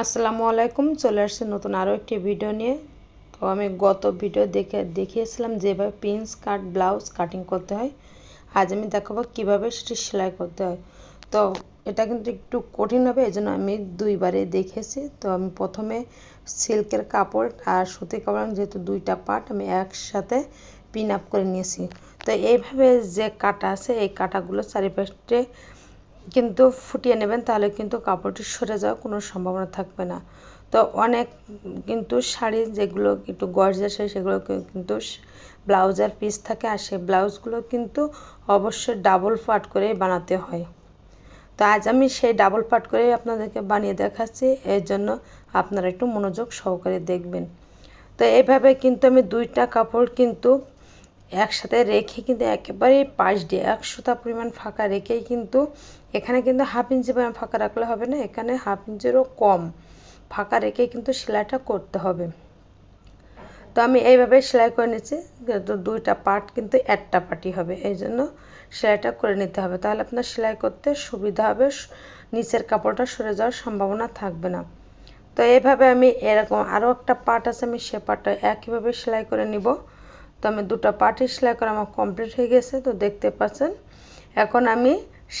আসসালামু আলাইকুম, চলে আসছে নতুন আরও একটি ভিডিও নিয়ে। তো আমি গত ভিডিও দেখে, দেখিয়েছিলাম যেভাবে পিন্স কাট ব্লাউজ কাটিং করতে হয়। আজ আমি দেখাবো কীভাবে সেটি সেলাই করতে হয়। তো এটা কিন্তু একটু কঠিন হবে এই জন্য আমি দুইবারে দেখেছি। তো আমি প্রথমে সিল্কের কাপড় আর সুতির কাপড় যেহেতু দুইটা পার্ট আমি একসাথে পিন আপ করে নিয়েছি। তো এইভাবে যে কাটা আছে, এই কাটাগুলো চারিপাশে কিন্তু ফুটিয়ে নেবেন, তাহলে কিন্তু কাপড়টি সরে যাওয়ার কোনো সম্ভাবনা থাকবে না। তো অনেক কিন্তু শাড়ি যেগুলো একটু গর্জাস হয়, সেগুলো কিন্তু ব্লাউজের পিস থাকে আর সেই ব্লাউজগুলো কিন্তু অবশ্যই ডাবল পাট করে বানাতে হয়। তো আজ আমি সেই ডাবল পাট করে আপনাদেরকে বানিয়ে দেখাচ্ছি, এর জন্য আপনারা একটু মনোযোগ সহকারে দেখবেন। তো এইভাবে কিন্তু আমি দুইটা কাপড় কিন্তু একসাথে রেখে কিন্তু একেবারে পাশ দিয়ে একশোটা পরিমাণ ফাঁকা রেখেই কিন্তু এখানে কিন্তু হাফ ইঞ্চি পরিমাণ ফাঁকা রাখলে হবে না, এখানে হাফ ইঞ্চিরও কম ফাঁকা রেখে কিন্তু সেলাইটা করতে হবে। তো আমি এইভাবে সেলাই করে নিচ্ছি, কিন্তু দুইটা পার্ট কিন্তু একটা পার্টি হবে, এই জন্য সেলাইটা করে নিতে হবে। তাহলে আপনার সেলাই করতে সুবিধা হবে, নিচের কাপড়টা সরে যাওয়ার সম্ভাবনা থাকবে না। তো এইভাবে আমি এরকম আরও একটা পার্ট আছে, আমি সে পার্টটা একইভাবে সেলাই করে নিব। তো আমি দুটো পার্টি সেলাই করা আমার কমপ্লিট হয়ে গেছে, তো দেখতে পাচ্ছেন। এখন আমি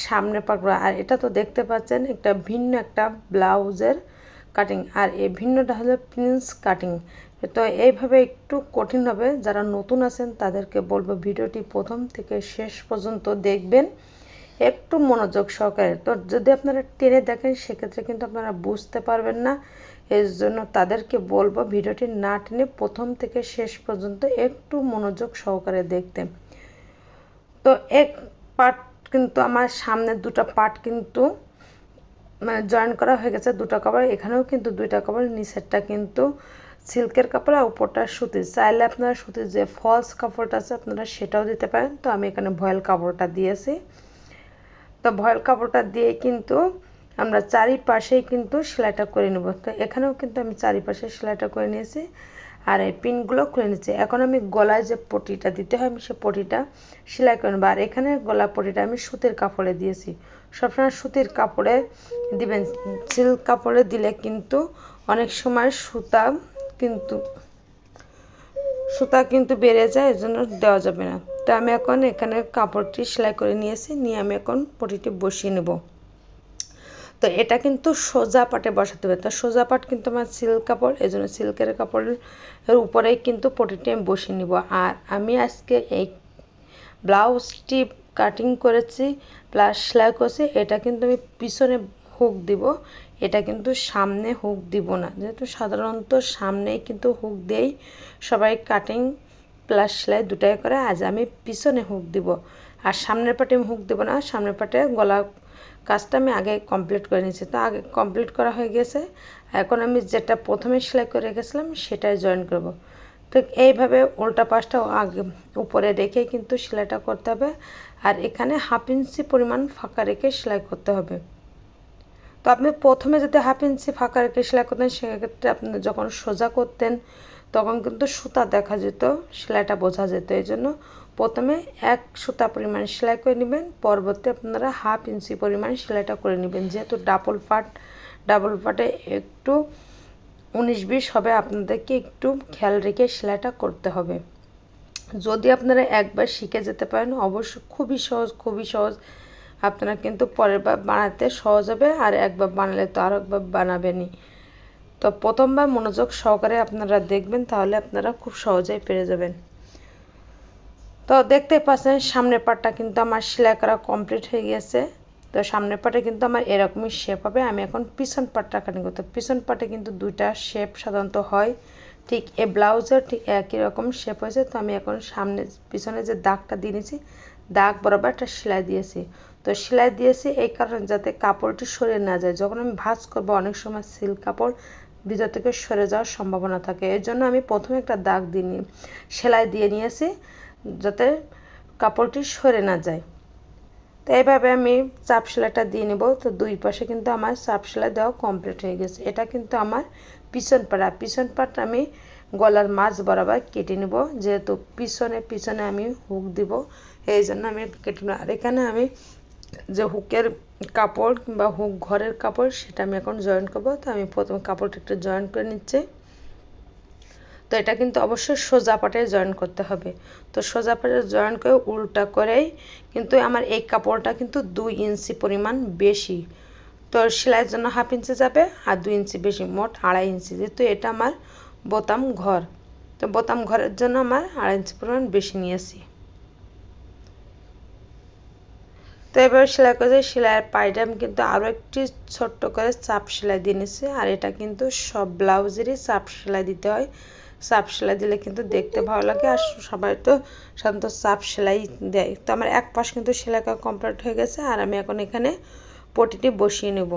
সামনে পাকবো আর এটা তো দেখতে পাচ্ছেন, একটা ভিন্ন একটা ব্লাউজের কাটিং আর এই ভিন্নটা হলো প্রিন্স কাটিং তো এইভাবে একটু কঠিন হবে, যারা নতুন আছেন তাদেরকে বলব ভিডিওটি প্রথম থেকে শেষ পর্যন্ত দেখবেন, একটু মনোযোগ সহকারে। তো যদি আপনারা টেনে দেখেন, সেক্ষেত্রে কিন্তু আপনারা বুঝতে পারবেন না এর জন্য তাদেরকে বলব ভিডিওটি না টেনে প্রথম থেকে শেষ পর্যন্ত একটু মনোযোগ সহকারে দেখতে। তো এক পার্ট কিন্তু আমার সামনের দুটো পার্ট কিন্তু মানে জয়েন করা হয়ে গেছে দুটো কাপড় এখানেও কিন্তু দুইটা কাপড় নিচেরটা কিন্তু সিল্কের কাপড় আর উপরটা সুতির। চাইলে আপনারা সুতির যে ফলস কাপড়টা আছে আপনারা সেটাও দিতে পারেন। তো আমি এখানে ভয়েল কাপড়টা দিয়েছি। তো ভয়েল কাপড়টা দিয়ে কিন্তু আমরা চারিপাশেই কিন্তু সেলাইটা করে নেব। তো এখানেও কিন্তু আমি চারিপাশে সেলাইটা করে নিয়েছি আর এই পিনগুলো খুলে নিচ্ছি। এখন আমি গলায় যে পটিটা দিতে হয় আমি সে পটিটা সেলাই করে নেব। আর এখানে গলা পটিটা আমি সুতির কাপড়ে দিয়েছি। সবসময় সুতির কাপড়ে দিবেন। সিল্ক কাপড়ে দিলে কিন্তু অনেক সময় সুতা কিন্তু সুতা কিন্তু বেড়ে যায় এর জন্য দেওয়া যাবে না। তো আমি এখন এখানে কাপড়টি সেলাই করে নিয়েছি। নিয়ে আমি এখন পটিটি বসিয়ে নেব। তো এটা কিন্তু সোজা পাটে বসাতে হবে। তো সোজা পাট কিন্তু আমার সিল্ক কাপড় এই জন্য সিল্কের কাপড়ের উপরেই কিন্তু পটিটি আমি বসিয়ে নিব। আর আমি আজকে এই ব্লাউজটি কাটিং করেছি প্লাস সেলাই করেছি, এটা কিন্তু আমি পিছনে হুক দিব। এটা কিন্তু সামনে হুক দিব না। যেহেতু সাধারণত সামনেই কিন্তু হুক দিয়েই সবাই কাটিং প্লাস সেলাই দুটাই করে, আজ আমি পিছনে হুক দিব। আর সামনের পাটে আমি হুক দেব না, সামনের পাটে গলা কাজটা আমি আগে কমপ্লিট করে নিয়েছি। তো আগে কমপ্লিট করা হয়ে গেছে। এখন আমি যেটা প্রথমে সেলাই করে রেখেছিলাম, সেটাই জয়েন করব। ঠিক এইভাবে উল্টা পাশটা আগে উপরে রেখে কিন্তু সেলাইটা করতে হবে। আর এখানে হাফ ইঞ্চি পরিমাণ ফাঁকা রেখে সেলাই করতে হবে। তো আপনি প্রথমে যদি হাফ ইঞ্চি ফাঁকা রেখে সেলাই করতেন, সেক্ষেত্রে আপনি যখন সোজা করতেন, তখন কিন্তু সুতা দেখা যেত, সেলাইটা বোঝা যেত। এই জন্য প্রথমে এক সুতা পরিমাণ সেলাই করে নেবেন, পরবর্তী আপনারা হাফ ইঞ্চি পরিমাণ সেলাইটা করে নেবেন। যেহেতু ডাবল পাট ডাবল পাটে একটু উনিশ বিশ হবে, আপনাদেরকে একটু খেয়াল রেখে সেলাইটা করতে হবে। যদি আপনারা একবার শিখে যেতে পারেন, অবশ্য খুবই সহজ খুবই সহজ। আপনারা কিন্তু পরের বার বানাতে সহজ হবে, আর একবার বানালে তো আর একবার বানাবেনই। তো প্রথমবার মনোযোগ সহকারে আপনারা দেখবেন, তাহলে আপনারা খুব সহজেই পেরে যাবেন। তো দেখতে পাচ্ছেন, সামনের পাটটা কিন্তু আমার সেলাই করা কমপ্লিট হয়ে গেছে। তো সামনের পাটে কিন্তু আমার এরকমই শেপ হবে। আমি এখন পিছন পাটটা কাটিং করতে পিছন পাটে কিন্তু দুইটা শেপ সাধারণত হয়। ঠিক এ ব্লাউজের ঠিক একই রকম শেপ হয়েছে। তো আমি এখন সামনে, পিছনে যে দাগটা দিয়ে নিয়েছি, দাগ বরাবর একটা সেলাই দিয়েছি। তো সেলাই দিয়েছি এই কারণে যাতে কাপড়টি সরে না যায়। যখন আমি ভাঁজ করব, অনেক সময় সিল্ক কাপড় ভিতর থেকে সরে যাওয়ার সম্ভাবনা থাকে। এর জন্য আমি প্রথমে একটা দাগ দিয়ে সেলাই দিয়ে নিয়েছি। যাতে কাপড়টি সরে না যায়। তো এইভাবে আমি চাপ সেলাইটা দিয়ে নেব। তো দুই পাশে কিন্তু আমার চাপ সেলাই দেওয়া কমপ্লিট হয়ে গেছে। এটা কিন্তু আমার পিছন পাড়া। পিছন পাট আমি গলার মাছ বরাবর কেটে নেব। যেহেতু পিছনে পিছনে আমি হুক দিব এই জন্য আমি কেটে নেব। আর এখানে আমি যে হুকের কাপড় কিংবা হুক ঘরের কাপড়, সেটা আমি এখন জয়েন করব। তো আমি প্রথমে কাপড়টা একটু জয়েন করে নিচ্ছি। তো এটা কিন্তু অবশ্যই সোজা পাটে জয়েন করতে হবে। তো সোজা পাটে জয়েন করে উল্টা করেই কিন্তু আমার এই কাপড়টা কিন্তু দুই ইঞ্চি পরিমাণ বেশি। তো সেলাইয়ের জন্য হাফ ইঞ্চি যাবে আর দুই ইঞ্চি বেশি, মোট আড়াই ইঞ্চি। যেহেতু এটা আমার বোতাম ঘর, তো বোতাম ঘরের জন্য আমার আড়াই ইঞ্চি পরিমাণ বেশি নিয়েছি। তো এবার সেলাই করে সেলাইয়ের পাইটা আমি কিন্তু আরও একটি ছোট্ট করে চাপ সেলাই দিয়ে নিচ্ছি। আর এটা কিন্তু সব ব্লাউজেরই চাপ সেলাই দিতে হয়। চাপ সেলাই দিলে কিন্তু দেখতে ভালো লাগে, আর সবাই তো সাধারণত চাপ সেলাই দেয়। তো আমার এক পাশ কিন্তু সেলাই কমপ্লিট হয়ে গেছে, আর আমি এখন এখানে পটিটি বসিয়ে নেব।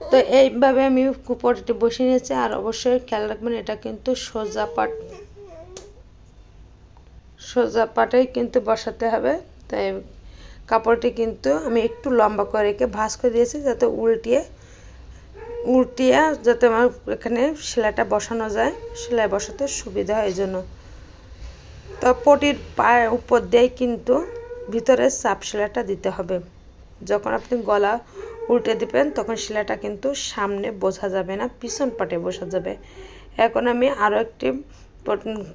তো এইভাবে আমি পটিটি বসিয়ে নিয়েছি, আর অবশ্যই খেয়াল রাখবেন এটা কিন্তু সোজা পাট, সোজা পাটেই কিন্তু বসাতে হবে। তাই কাপড়টি কিন্তু আমি একটু লম্বা করে রেখে ভাঁজ করে দিয়েছি, যাতে উল্টিয়ে উল্টিয়ে যাতে আমার এখানে সেলাইটা বসানো যায়, সেলাই বসাতে সুবিধা হয় জন্য তো পটির পায়ের উপর দিয়ে কিন্তু ভিতরে চাপ সেলাইটা দিতে হবে। যখন আপনি গলা উল্টে দিবেন, তখন সেলাইটা কিন্তু সামনে বোঝা যাবে না, পিছন পাটে বসা যাবে। এখন আমি আরও একটি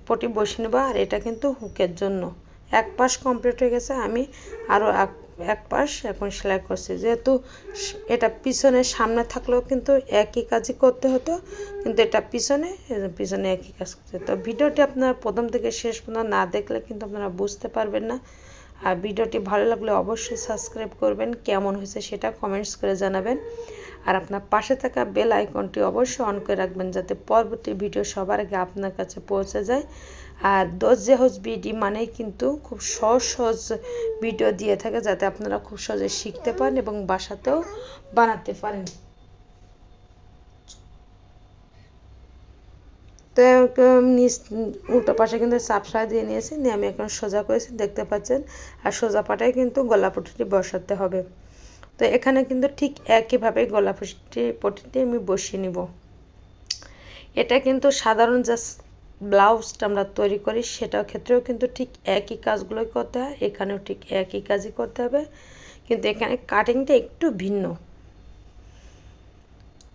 পটি বসিয়ে নেব, আর এটা কিন্তু হুকের জন্য। এক পাশ কমপ্লিট হয়ে গেছে, আমি আরও এক এক পাশ এখন সেলাই করছি। যেহেতু এটা পিছনে সামনে থাকলেও কিন্তু একই কাজই করতে হতো, কিন্তু এটা পিছনে পিছনে একই কাজ করতে তো ভিডিওটি আপনারা প্রথম থেকে শেষ পর্যন্ত না দেখলে কিন্তু আপনারা বুঝতে পারবেন না। আর ভিডিওটি ভালো লাগলে অবশ্যই সাবস্ক্রাইব করবেন, কেমন হয়েছে সেটা কমেন্টস করে জানাবেন। আর আপনার পাশে থাকা বেল আইকনটি অবশ্যই অন করে রাখবেন যাতে পরবর্তী ভিডিও সবার আগে আপনার কাছে পৌঁছে যায়। আর দোজ হাউস বিডি মানেই কিন্তু খুব সহজ সহজ ভিডিও দিয়ে থাকে যাতে আপনারা খুব সহজে শিখতে পারেন এবং বাসাতেও বানাতে পারেন। তো নিচ উল্টো পাশে কিন্তু চাপসা দিয়ে নিয়েছি, নিয়ে আমি এখন সোজা করেছি, দেখতে পাচ্ছেন। আর সোজা পাটায় কিন্তু গলা পটিটি বসাতে হবে। তো এখানে কিন্তু ঠিক একইভাবে গলা পটি পটিটি আমি বসিয়ে নিব। এটা কিন্তু সাধারণ জাস্ট ব্লাউজটা আমরা তৈরি করি সেটার ক্ষেত্রেও কিন্তু ঠিক একই কাজগুলোই করতে হয়, এখানেও ঠিক একই কাজই করতে হবে। কিন্তু এখানে কাটিংটা একটু ভিন্ন।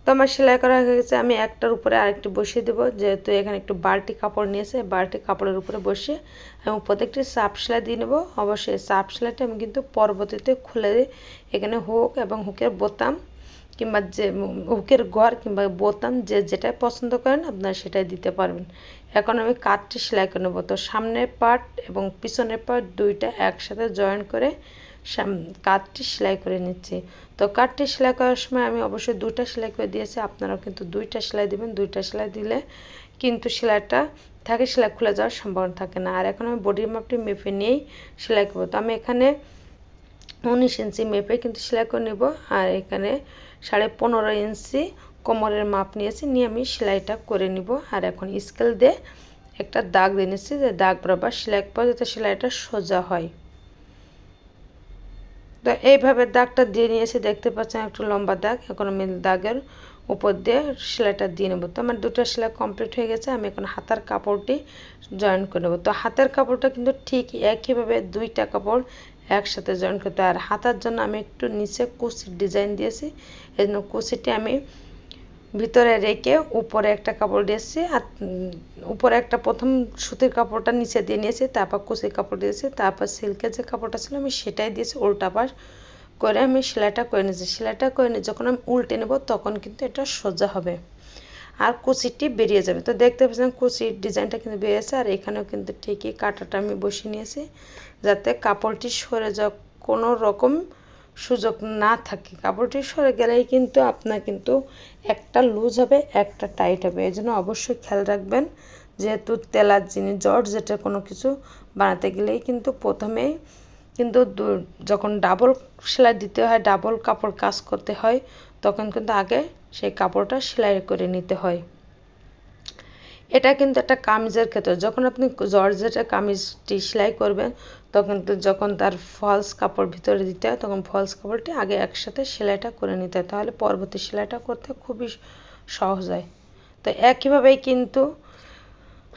তো আমার সেলাই করা হয়ে গেছে, আমি একটার উপরে আরেকটি বসিয়ে দেবো। যেহেতু এখানে একটু বালতি কাপড় নিয়েছে বালতি কাপড়ের উপরে বসিয়ে আমি প্রত্যেকটি সাপ সেলাই দিয়ে নেব। অবশ্যই সাপ সেলাইটা আমি কিন্তু পরবর্তীতে খুলে এখানে হুক এবং হুকের বোতাম কিংবা যে হুকের ঘর কিংবা বোতাম যে যেটাই পছন্দ করেন আপনারা সেটাই দিতে পারবেন। এখন আমি কাঠটি সেলাই করে নেব। তো সামনের পার্ট এবং পিছনের পার্ট দুইটা একসাথে জয়েন করে কাঠটি সেলাই করে নিচ্ছি। তো কাঠটি সেলাই করার সময় আমি অবশ্যই দুইটা সেলাই করে দিয়েছি, আপনারাও কিন্তু দুইটা সেলাই দিবেন, দুইটা সেলাই দিলে কিন্তু সেলাইটা থাকে, সেলাই খুলে যাওয়ার সম্ভাবনা থাকে না। আর এখন আমি বডির মাপটি মেপে নিয়েই সেলাই করব। তো আমি এখানে উনিশ ইঞ্চি মেপে কিন্তু সেলাই করে নেব, আর এখানে সাড়ে পনেরো ইঞ্চি কোমরের মাপ নিয়েছি, নিয়ে আমি সেলাইটা করে নিব। আর এখন স্কেল দিয়ে একটা দাগ দিয়ে নিচ্ছি, যে দাগ বরাবর সেলাই করব, যাতে সেলাইটা সোজা হয়। তো এইভাবে দাগটা দিয়ে নিয়েছি, দেখতে পাচ্ছেন একটু লম্বা দাগ, এখন আমি দাগের উপর দিয়ে সেলাইটা দিয়ে নেব। তো আমার দুটো সেলাই কমপ্লিট হয়ে গেছে, আমি এখন হাতার কাপড়টি জয়েন করে নেব। তো হাতের কাপড়টা কিন্তু ঠিক একইভাবে দুইটা কাপড় একসাথে জয়েন করতে আর হাতার জন্য আমি একটু নিচে কুচির ডিজাইন দিয়েছি, এই জন্য কুচিটি আমি ভিতরে রেখে উপরে একটা কাপড় দিয়েছি আর উপরে একটা প্রথম সুতির কাপড়টা নিচে দিয়ে নিয়েছি, তারপর কুচির কাপড় দিয়েছি, তারপর সিল্কের যে কাপড়টা ছিল আমি সেটাই দিয়েছি, উল্টা পাশ করে আমি সেলাইটা করে নিয়েছি। সেলাইটা করে নিয়ে যখন আমি উল্টে নেব তখন কিন্তু এটা সোজা হবে আর কুচিটি বেরিয়ে যাবে। তো দেখতে পাচ্ছেন কুচির ডিজাইনটা কিন্তু বেরিয়েছে আর এখানেও কিন্তু ঠিকই কাটাটা আমি বসিয়ে নিয়েছি, যাতে কাপড়টি সরে যাওয়া কোনো রকম সুযোগ না থাকে। কাপড়টি সরে গেলেই কিন্তু আপনার কিন্তু একটা লুজ হবে, একটা টাইট হবে। এই জন্য অবশ্যই খেয়াল রাখবেন, যেহেতু তেলার জিনিস যেটা কোনো কিছু বানাতে গেলেই কিন্তু প্রথমেই কিন্তু যখন ডাবল সেলাই দিতে হয়, ডাবল কাপড় কাজ করতে হয়, তখন কিন্তু আগে সেই কাপড়টা সেলাই করে নিতে হয়। এটা কিন্তু একটা কামিজের ক্ষেত্রে, যখন আপনি জর্জেটের কামিজটি সেলাই করবেন তখন তো যখন তার ফলস কাপড় ভিতরে দিতে হয়, তখন ফলস কাপড়টি আগে একসাথে সেলাইটা করে নিতে হয়। তাহলে পরবর্তী সেলাইটা করতে খুবই সহজ হয়। তো একইভাবেই কিন্তু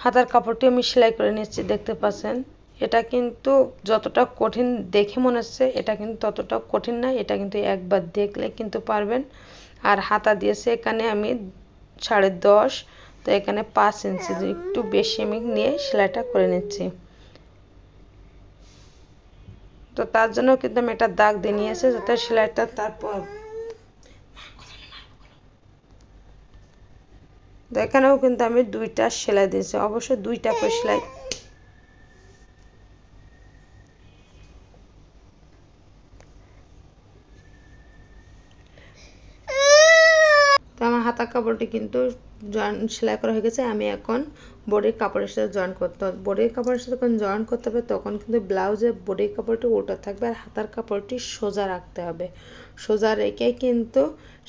হাতার কাপড়টি আমি সেলাই করে নিচ্ছি, দেখতে পাচ্ছেন। এটা কিন্তু যতটা কঠিন দেখে মনে হচ্ছে, এটা কিন্তু ততটা কঠিন না, এটা কিন্তু একবার দেখলে কিন্তু পারবেন। আর হাতা দিয়েছে এখানে আমি সাড়ে দশ, তো এখানে পাঁচ ইঞ্চি, একটু বেশি আমি নিয়ে সেলাইটা করে নিচ্ছি। তো তার জন্য কিন্তু আমি একটা দাগ দিয়ে নিয়েছি যাতে সেলাইটা তারপর এখানেও কিন্তু আমি দুইটা সেলাই দিয়েছি। অবশ্য দুইটা করে সেলাই তো আমার হাতা কাপড়টি কিন্তু জয়েন সেলাই করা হয়ে গেছে। আমি এখন বডির কাপড়ের সাথে জয়েন করতে হবে বডির কাপড়ের সাথে যখন জয়েন করতে হবে, তখন কিন্তু ব্লাউজের বডির কাপড়টি উল্টো থাকবে আর হাতার কাপড়টি সোজা রাখতে হবে। সোজা রেখে কিন্তু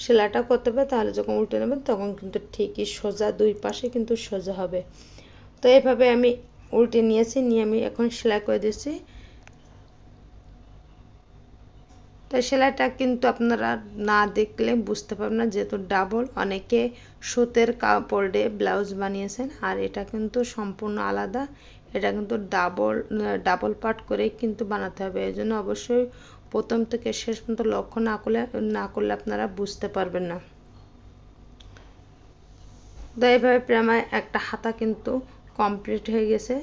সেলাইটা করতে হবে, তাহলে যখন উল্টে নেবেন তখন কিন্তু ঠিকই সোজা দুই পাশে কিন্তু সোজা হবে। তো এভাবে আমি উল্টে নিয়েছি, নিয়ে আমি এখন সেলাই করে দিচ্ছি। তো সেলাইটা কিন্তু আপনারা না দেখলে বুঝতে পারবেন না, যেহেতু ডাবল। অনেকে সুতের কাপড়ে ব্লাউজ বানিয়েছেন আর এটা কিন্তু সম্পূর্ণ আলাদা। এটা কিন্তু ডাবল ডাবল পার্ট করে কিন্তু বানাতে হবে। এই জন্য অবশ্যই প্রথম থেকে শেষ পর্যন্ত লক্ষ্য না করলে না করলে আপনারা বুঝতে পারবেন না। তো এইভাবে প্রায় একটা হাতা কিন্তু কমপ্লিট হয়ে গেছে।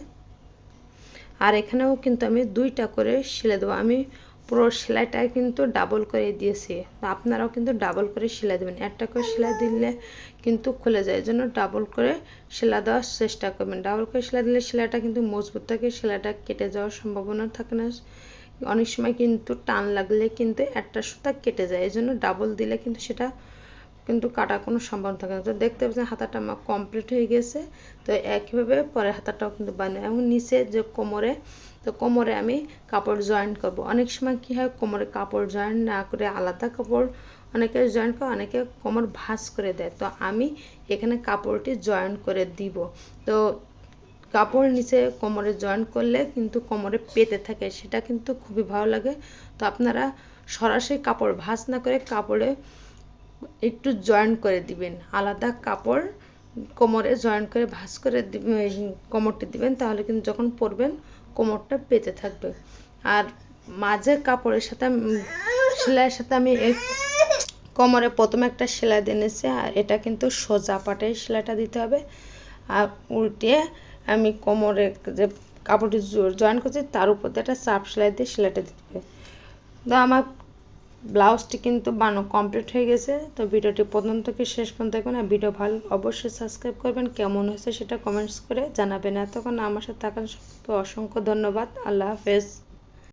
আর এখানেও কিন্তু আমি দুইটা করে সেলে দেবো। আমি পুরো সেলাইটা কিন্তু ডাবল করে দিয়েছি। তো আপনারাও কিন্তু ডাবল করে সেলাই দেবেন। একটা করে সেলাই দিলে কিন্তু খুলে যায়। জন্য ডাবল করে সেলাই দেওয়ার চেষ্টা করবেন। ডাবল করে সেলাই দিলে সেলাইটা কিন্তু মজবুত থাকে, সেলাইটা কেটে যাওয়ার সম্ভাবনা থাকে না। অনেক সময় কিন্তু টান লাগলে কিন্তু একটা সুতা কেটে যায়। এই জন্য ডাবল দিলে কিন্তু সেটা কিন্তু কাটার কোনো সম্ভাবনা থাকে না। তো দেখতে পাচ্ছেন হাতাটা আমার কমপ্লিট হয়ে গেছে। তো একইভাবে পরে হাতাটাও কিন্তু বানিয়ে এবং নিচে যে কোমরে তো কোমরে আমি কাপড় জয়েন করব। অনেক সময় কি হয়, কোমরে কাপড় জয়েন না করে আলাদা কাপড় অনেকে জয়েন করে, অনেকে কোমর ভাঁজ করে দেয়। তো আমি এখানে কাপড়টি জয়েন করে দিব। তো কাপড় নিচে কোমরে জয়েন করলে কিন্তু কোমরে পেতে থাকে, সেটা কিন্তু খুবই ভালো লাগে। তো আপনারা সরাসরি কাপড় ভাঁজ না করে কাপড়ে একটু জয়েন করে দিবেন। আলাদা কাপড় কোমরে জয়েন করে ভাঁজ করে কোমরটি দিবেন, তাহলে কিন্তু যখন পরবেন কোমরটা পেতে থাকবে। আর মাঝের কাপড়ের সাথে সেলাইয়ের সাথে আমি কোমরে প্রথমে একটা সেলাই দিয়ে নিয়েছি, আর এটা কিন্তু সোজা পাটে সেলাইটা দিতে হবে। আর উল্টে আমি কোমরে যে কাপড়টি জয়েন করছি, তার উপর দিয়ে একটা চাপ সেলাই দিয়ে সেলাইটা দিতে হবে। তো আমার ব্লাউজটি কিন্তু বানো কমপ্লিট হয়ে গেছে। তো ভিডিওটি প্রথম থেকে শেষ পর্যন্ত দেখবেন আর ভিডিও ভালো অবশ্যই সাবস্ক্রাইব করবেন। কেমন হয়েছে সেটা কমেন্টস করে জানাবেন। এতক্ষণ আমার সাথে থাকার অসংখ্য ধন্যবাদ। আল্লাহ হাফেজ।